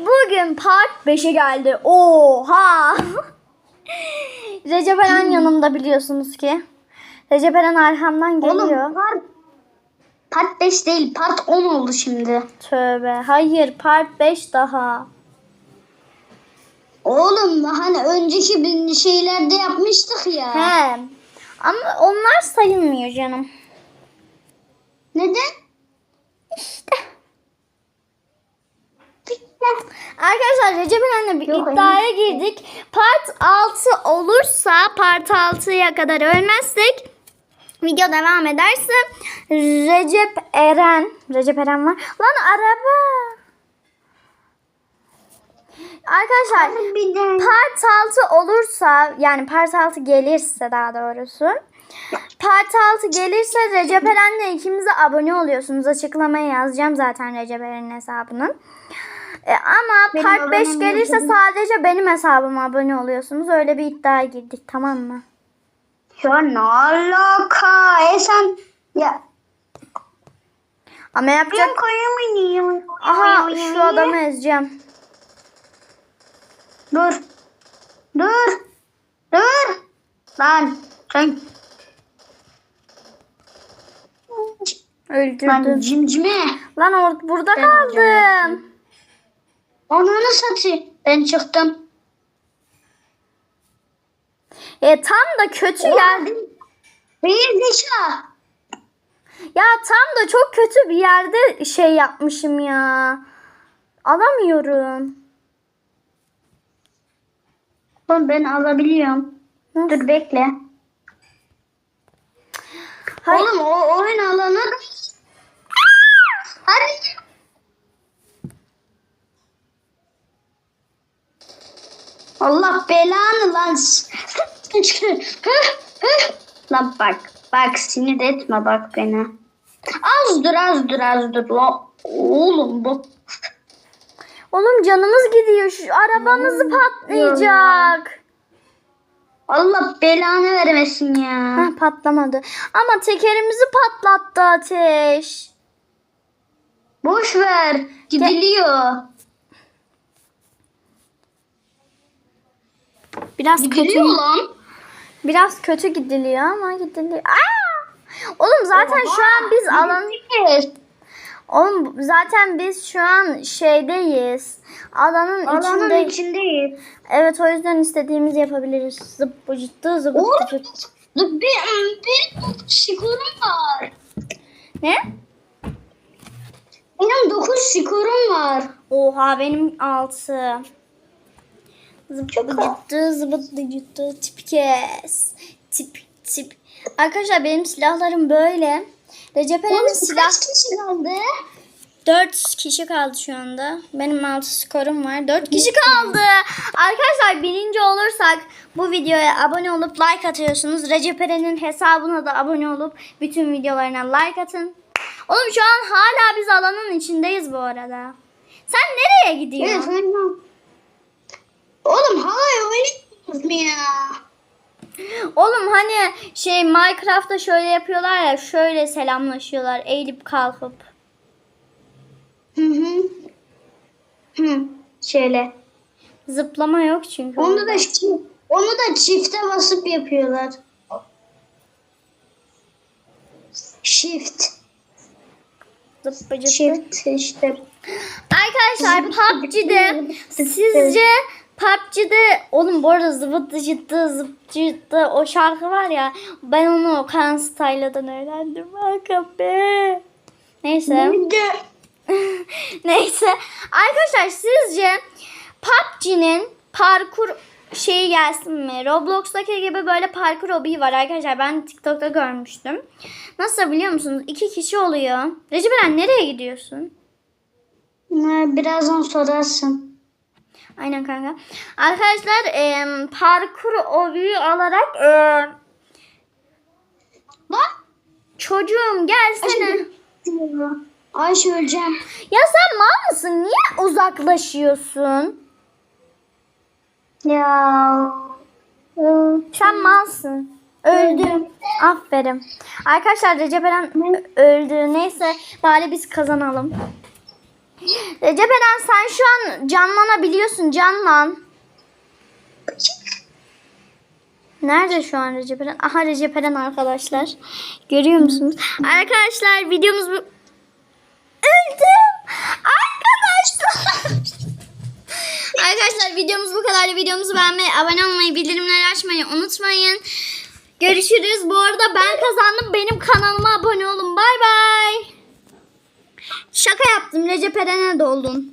bugün part 5'e geldi. Oha. Recep Eren yanımda biliyorsunuz ki. Recep Eren arkamdan geliyor. Oğlum part, part 5 değil part 10 oldu şimdi. Tövbe. Hayır part 5 daha. Oğlum hani önceki bin şeylerde yapmıştık ya. He. Ama onlar sayılmıyor canım. Neden? İşte. Arkadaşlar Recep Eren'le bir Yok, iddiaya girdik. Part 6 olursa part 6'ya kadar ölmezsek video devam ederse Recep Eren Recep Eren var. Lan araba. Arkadaşlar part 6 olursa yani part 6 gelirse daha doğrusu part 6 gelirse Recep Eren'le ikimize abone oluyorsunuz. Açıklamaya yazacağım zaten Recep Eren'in hesabını. E, ama Benim part 5 abonem gelirse yok. sadece benim hesabıma abone oluyorsunuz. Öyle bir iddiaya girdik tamam mı? ya ne alaka? E sen ya Ama yapacak... ben koyamayayım. Aha şu adamı ezeceğim. Dur. Dur. Dur. Lan sen Öldürdüm. lan cimcime. Lan or- burada Ben kaldım. Ananı satayım. Ben çıktım. E tam da kötü yer. Bir zeka. Ya tam da çok kötü bir yerde şey yapmışım ya. Alamıyorum. Oğlum ben alabiliyorum. Nasıl? Dur bekle. Hayır. Oğlum o oyun alanı da... Hadi. Allah belanı lan. lan bak. Bak sinir etme bak beni. Az dur az dur az dur. La. Oğlum bu. Oğlum canımız gidiyor. Şu arabamızı patlayacak. Allah belanı vermesin ya. Heh, patlamadı. Ama tekerimizi patlattı ateş. Boş ver. Gidiliyor. Biraz kötü. Gidiliyor lan. Biraz kötü gidiliyor ama gidiliyor. Aa! Oğlum zaten şu an biz alan Oğlum zaten biz şu an şeydeyiz. Alanın, Alanın içinde. içindeyiz. Evet o yüzden istediğimizi yapabiliriz. Zıp cıttı zıp Oğlum bir, bir skorum var. Ne? Benim 9 skorum var. Oha benim 6. Çok cıttı zıbıttı cıttı tip kes. Tip tip. Arkadaşlar benim silahlarım böyle. Recep Eren'in silah kaç kişi kaldı? 4 kişi kaldı şu anda. Benim 6 skorum var. 4 kişi kaldı. Arkadaşlar birinci olursak bu videoya abone olup like atıyorsunuz. Recep Eren'in hesabına da abone olup bütün videolarına like atın. Oğlum şu an hala biz alanın içindeyiz bu arada. Sen nereye Evet gidiyorsun? aynen. Oğlum halay oynayamıyoruz mu ya? Oğlum hani şey Minecraft'ta şöyle yapıyorlar ya şöyle selamlaşıyorlar eğilip kalkıp. Hı hı. Hı. Şöyle. Zıplama yok çünkü. Onu da onu da çifte basıp yapıyorlar. Shift. Zıppıcıttı. Shift işte. Arkadaşlar PUBG'de sizce PUBG'de oğlum bu arada zıvıttı cıttı zıpcıttı o şarkı var ya ben onu Okan Style'dan öğrendim. Bakın be. Neyse. Neyse. Arkadaşlar sizce PUBG'nin parkur şeyi gelsin mi? Roblox'taki gibi böyle parkur hobi var arkadaşlar. Ben TikTok'ta görmüştüm. Nasıl biliyor musunuz? İki kişi oluyor. Recep Eren nereye gidiyorsun? Birazdan sorarsın. Aynen kanka. Arkadaşlar em, parkur obiyi alarak em, Lan. çocuğum gelsene. Ayşe öleceğim. Ya sen mal mısın? Niye uzaklaşıyorsun? Ya. Sen malsın. Öldüm. Aferin. Arkadaşlar Recep Eren öldü. Neyse bari biz kazanalım. Recep Eren sen şu an canlanabiliyorsun canlan. Nerede şu an Recep Eren? Aha Recep Eren arkadaşlar. Görüyor musunuz? Arkadaşlar videomuz bu... Öldüm. Arkadaşlar. Arkadaşlar videomuz bu kadar. Videomuzu beğenmeyi, abone olmayı, bildirimleri açmayı unutmayın. Görüşürüz. Bu arada ben kazandım. Benim kanalıma abone olun. Bay bay. Şaka yaptım. Recep Eren'e doldum.